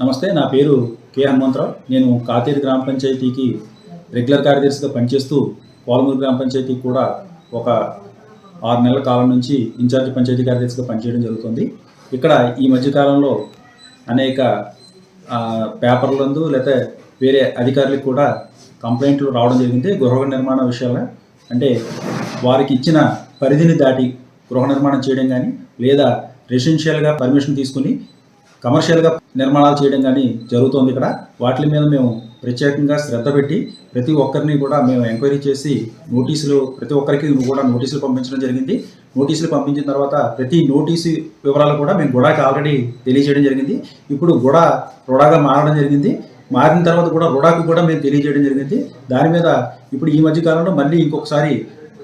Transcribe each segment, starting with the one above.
నమస్తే నా పేరు కె హనుమంతరావు. నేను కాతేరు గ్రామ పంచాయతీకి రెగ్యులర్ కార్యదర్శిగా పనిచేస్తూ కోలమూరు గ్రామ పంచాయతీకి కూడా ఒక ఆరు నెలల కాలం నుంచి ఇన్ఛార్జ్ పంచాయతీ కార్యదర్శిగా పనిచేయడం జరుగుతుంది. ఇక్కడ ఈ మధ్యకాలంలో అనేక పేపర్లందు లేకపోతే వేరే అధికారులకు కూడా కంప్లైంట్లు రావడం జరిగింది. గృహ నిర్మాణ విషయాల అంటే వారికి ఇచ్చిన పరిధిని దాటి గృహ నిర్మాణం చేయడం కానీ లేదా రెసిడెన్షియల్గా పర్మిషన్ తీసుకుని కమర్షియల్గా నిర్మాణాలు చేయడం కానీ జరుగుతోంది ఇక్కడ. వాటి మీద మేము ప్రత్యేకంగా శ్రద్ధ పెట్టి ప్రతి ఒక్కరిని కూడా మేము ఎంక్వైరీ చేసి నోటీసులు ప్రతి ఒక్కరికి కూడా నోటీసులు పంపించడం జరిగింది. నోటీసులు పంపించిన తర్వాత ప్రతి నోటీసు వివరాలు కూడా మేము గుడాకి ఆల్రెడీ తెలియజేయడం జరిగింది. ఇప్పుడు గుడా రుడాగా మారడం జరిగింది. మారిన తర్వాత కూడా రుడాకు కూడా మేము తెలియజేయడం జరిగింది. దాని మీద ఇప్పుడు ఈ మధ్య కాలంలో మళ్ళీ ఇంకొకసారి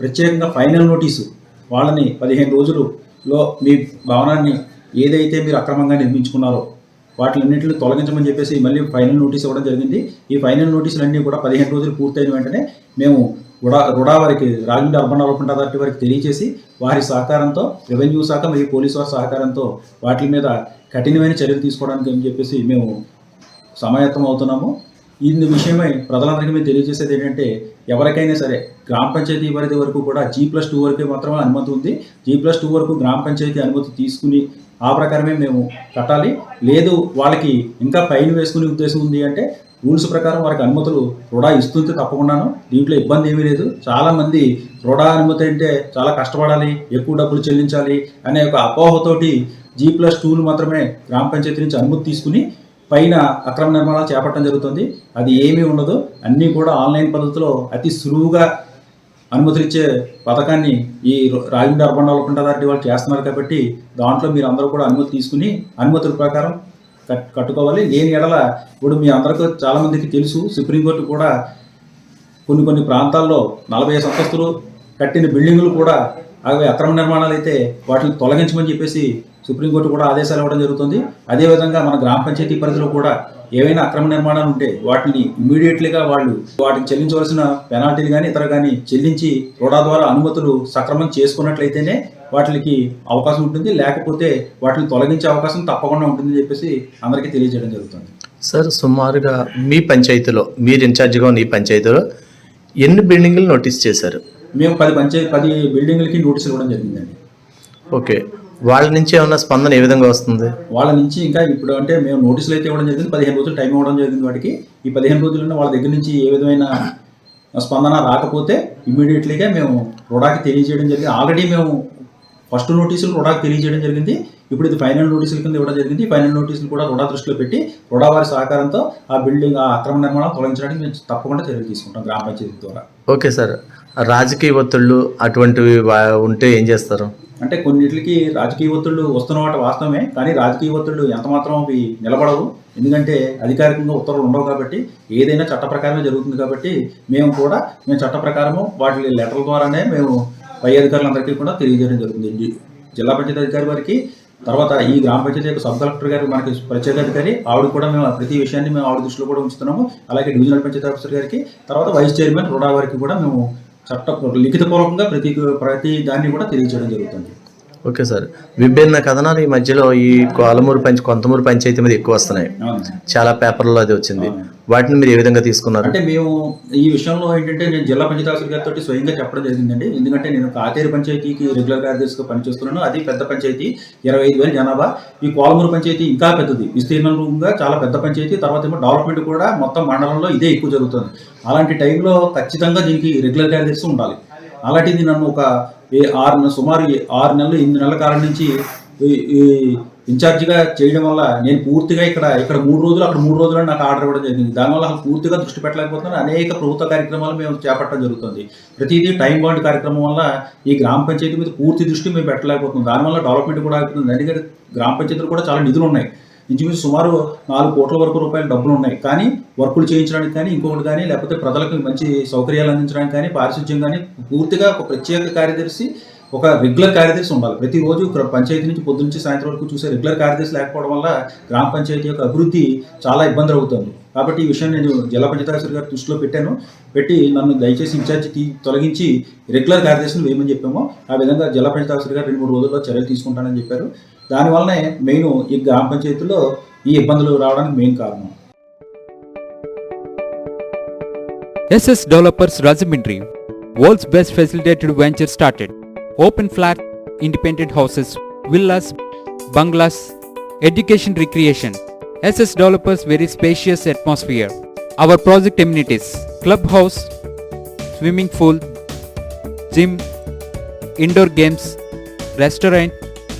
ప్రత్యేకంగా ఫైనల్ నోటీసు వాళ్ళని పదిహేను రోజులులో మీ భవనాన్ని ఏదైతే మీరు అక్రమంగా నిర్మించుకున్నారో వాటిలన్నింటిని తొలగించమని చెప్పేసి మళ్ళీ ఫైనల్ నోటీస్ ఇవ్వడం జరిగింది. ఈ ఫైనల్ నోటీసులన్నీ కూడా పదిహేను రోజులు పూర్తయిన వెంటనే మేము రుడా రుడా వారికి రాజమండ్రి అర్బన్ డెవలప్మెంట్ అథారిటీ వారికి తెలియజేసి వారి సహకారంతో రెవెన్యూ శాఖ మరియు పోలీసు వారి సహకారంతో వాటి మీద కఠినమైన చర్యలు తీసుకోవడానికి అని చెప్పేసి మేము సమాయత్తం అవుతున్నాము. ఇందు విషయమై ప్రజలందరికీ మేము తెలియజేసేది ఏంటంటే ఎవరికైనా సరే గ్రామ పంచాయతీ పరిధి వరకు కూడా జీ ప్లస్ టూ వరకే మాత్రమే అనుమతి ఉంది. జీ ప్లస్ టూ వరకు గ్రామ పంచాయతీ అనుమతి తీసుకుని ఆ ప్రకారమే మేము కట్టాలి. లేదు వాళ్ళకి ఇంకా పైన వేసుకునే ఉద్దేశం ఉంది అంటే రూల్స్ ప్రకారం వారికి అనుమతులు రుడా ఇస్తుంది తప్పకుండాను. దీంట్లో ఇబ్బంది ఏమీ లేదు. చాలామంది రుడా అనుమతి అంటే చాలా కష్టపడాలి ఎక్కువ డబ్బులు చెల్లించాలి అనే ఒక అపోహతోటి జీ ప్లస్ టూలు మాత్రమే గ్రామ పంచాయతీ నుంచి అనుమతి తీసుకుని పైన అక్రమ నిర్మాణాలు చేపట్టడం జరుగుతుంది. అది ఏమీ ఉండదు. అన్నీ కూడా ఆన్లైన్ పద్ధతిలో అతి సులువుగా అనుమతిచ్చే పథకాన్ని ఈ రాజమండ్రి అర్బన్ డెవలప్మెంట్ అథారిటీ వాళ్ళు చేస్తున్నారు కాబట్టి దాంట్లో మీరు అందరూ కూడా అనుమతి తీసుకుని అనుమతుల ప్రకారం కట్ కట్టుకోవాలి. లేని ఎడల ఇప్పుడు మీ అందరికీ చాలామందికి తెలుసు సుప్రీంకోర్టు కూడా కొన్ని కొన్ని ప్రాంతాల్లో నలభై ఐదు అంతస్తులు కట్టిన బిల్డింగులు కూడా అవి అక్రమ నిర్మాణాలు అయితే వాటిని తొలగించమని చెప్పేసి సుప్రీంకోర్టు కూడా ఆదేశాలు ఇవ్వడం జరుగుతుంది. అదేవిధంగా మన గ్రామ పంచాయతీ పరిధిలో కూడా ఏవైనా అక్రమ నిర్మాణాలు ఉంటే వాటిని ఇమ్మీడియట్లీగా వాళ్ళు వాటికి చెల్లించవలసిన పెనాల్టీలు కానీ ఇతర కానీ చెల్లించి రోడా ద్వారా అనుమతులు సక్రమం చేసుకున్నట్లయితేనే వాటికి అవకాశం ఉంటుంది. లేకపోతే వాటిని తొలగించే అవకాశం తప్పకుండా ఉంటుందని చెప్పేసి అందరికీ తెలియజేయడం జరుగుతుంది. సార్ సుమారుగా మీ పంచాయతీలో మీరు ఇన్ఛార్జిగా ఉన్న ఈ పంచాయతీలో ఎన్ని బిల్డింగ్లు నోటీస్ చేశారు? మేము పది పంచాయతీ పది బిల్డింగులకి నోటీసులు ఇవ్వడం జరిగిందండి. ఓకే. వాళ్ళ నుంచి ఏమన్నా స్పందన ఏ విధంగా వస్తుంది? వాళ్ళ నుంచి ఇంకా ఇప్పుడు అంటే మేము నోటీసులు అయితే ఇవ్వడం జరిగింది పదిహేను రోజులు టైం ఇవ్వడం జరిగింది వాటికి. ఈ పదిహేను రోజుల్లో వాళ్ళ దగ్గర నుంచి ఏ విధమైన స్పందన రాకపోతే ఇమ్మీడియట్లీగా మేము రుడాకి తెలియజేయడం జరిగింది. ఆల్రెడీ మేము ఫస్ట్ నోటీసులు రుడాకి తెలియజేయడం జరిగింది. ఇప్పుడు ఇది ఫైనల్ నోటీసుల కింద ఇవ్వడం జరిగింది. ఫైనల్ నోటీసులు కూడా రుడా దృష్టిలో పెట్టి రుడా వారి సహకారంతో ఆ బిల్డింగ్ ఆ అక్రమ నిర్మాణం తొలగించడానికి మేము తప్పకుండా చర్యలు తీసుకుంటాం గ్రామ పంచాయతీ ద్వారా. Okay sir. రాజకీయ ఒత్తిళ్ళు అటువంటివి ఉంటే ఏం చేస్తారు? అంటే కొన్నిటికి రాజకీయ ఒత్తిళ్ళు వస్తున్న వాటి వాస్తవమే కానీ రాజకీయ ఒత్తిళ్ళు ఎంత మాత్రం అవి నిలబడవు. ఎందుకంటే అధికారికంగా ఉత్తర్వులు ఉండవు కాబట్టి ఏదైనా చట్ట ప్రకారమే జరుగుతుంది కాబట్టి మేము కూడా మేము చట్ట ప్రకారము వాటి లెటర్ల ద్వారానే మేము పై అధికారులందరికీ కూడా తెలియజేయడం జరుగుతుంది. జిల్లా పంచాయతీ అధికారి వారికి తర్వాత ఈ గ్రామ పంచాయతీ యొక్క సబ్ కలెక్టర్ గారు మనకి ప్రత్యేక అధికారి ఆవిడ కూడా మేము ప్రతి విషయాన్ని మేము ఆవిడ దృష్టిలో కూడా ఉంచుతున్నాము. అలాగే డివిజనల్ పంచాయతీ ఆఫీసర్ గారికి తర్వాత వైస్ చైర్మన్ రుడా వారికి కూడా మేము చట్ట లిఖితపూర్వకంగా ప్రతి ప్రతి దాన్ని కూడా తెలియజేయడం జరుగుతుంది. Okay sir. విభిన్న కథనాలు ఈ మధ్యలో ఈ కోలమూరు పంచ కొంతమూరు పంచాయతీ మీద ఎక్కువ వస్తున్నాయి. చాలా పేపర్లో అది వచ్చింది. వాటిని మీరు ఏ విధంగా తీసుకున్నారు? అంటే మేము ఈ విషయంలో ఏంటంటే నేను జిల్లా పంచాయతీ ఆఫీసర్ గారితో స్వయంగా చెప్పడం జరిగిందండి. ఎందుకంటే నేను కాతేరు పంచాయతీకి రెగ్యులర్ కార్యదర్శిగా పనిచేస్తున్నాను. అది పెద్ద పంచాయతీ ఇరవై ఐదు వేల జనాభా. ఈ కోలమూరు పంచాయతీ ఇంకా పెద్దది. విస్తీర్ణంగా చాలా పెద్ద పంచాయతీ. తర్వాత ఏమో డెవలప్మెంట్ కూడా మొత్తం మండలంలో ఇదే ఎక్కువ జరుగుతుంది. అలాంటి టైంలో ఖచ్చితంగా దీనికి రెగ్యులర్ కార్యదర్శి ఉండాలి. అలాంటిది నన్ను ఒక ఆరు నెల సుమారు ఆరు నెలలు ఎనిమిది నెలల కాలం నుంచి ఈ- ఈ ఇన్ఛార్జిగా చేయడం వల్ల నేను పూర్తిగా ఇక్కడ ఇక్కడ మూడు రోజులు అక్కడ మూడు రోజులు నాకు ఆర్డర్ ఇవ్వడం జరిగింది. దానివల్ల అసలు పూర్తిగా దృష్టి పెట్టలేకపోతున్నాను. అనేక ప్రభుత్వ కార్యక్రమాలు మేము చేపట్టడం జరుగుతుంది. ప్రతిదీ టైం బాండ్ కార్యక్రమం వల్ల ఈ గ్రామ పంచాయతీ మీద పూర్తి దృష్టి మేము పెట్టలేకపోతున్నాం. దానివల్ల డెవలప్మెంట్ కూడా అవుతుంది ఎందుకంటే గ్రామ పంచాయతీలు కూడా చాలా నిధులు ఉన్నాయి. ఇంచుమించు సుమారు నాలుగు కోట్ల వరకు రూపాయల డబ్బులు ఉన్నాయి. కానీ వర్కులు చేయించడానికి కానీ ఇంకొకటి కానీ లేకపోతే ప్రజలకు మంచి సౌకర్యాలు అందించడానికి కానీ పారిశుధ్యం కానీ పూర్తిగా ఒక ప్రత్యేక కార్యదర్శి ఒక రెగ్యులర్ కార్యదర్శి ఉండాలి. ప్రతిరోజు పంచాయతీ నుంచి పొద్దు నుంచి సాయంత్రం వరకు చూసే రెగ్యులర్ కార్యదర్శి లేకపోవడం వల్ల గ్రామ పంచాయతీ యొక్క అభివృద్ధి చాలా ఇబ్బంది అవుతుంది. కాబట్టి ఈ విషయం నేను జిల్లా పంచాయతీ గారి దృష్టిలో పెట్టాను. పెట్టి నన్ను దయచేసి ఇన్ఛార్జి తొలగించి రెగ్యులర్ కార్యదర్శిని వేయమని చెప్పాము. ఆ విధంగా జిల్లా పంచాయతీ గారు రెండు మూడు రోజుల్లో చర్యలు తీసుకుంటానని చెప్పారు. దానివల్లనే మెయిన్ ఈ గ్రామ పంచాయతీలో ఈ ఇబ్బందులు రావడానికి మెయిన్ కారణం SS Developers Rajamindri, world's best facilitated venture started. Open flat, independent houses, villas, bungalows, education recreation. SS Developers very spacious atmosphere. Our project amenities, clubhouse, swimming pool, gym, indoor games, restaurant,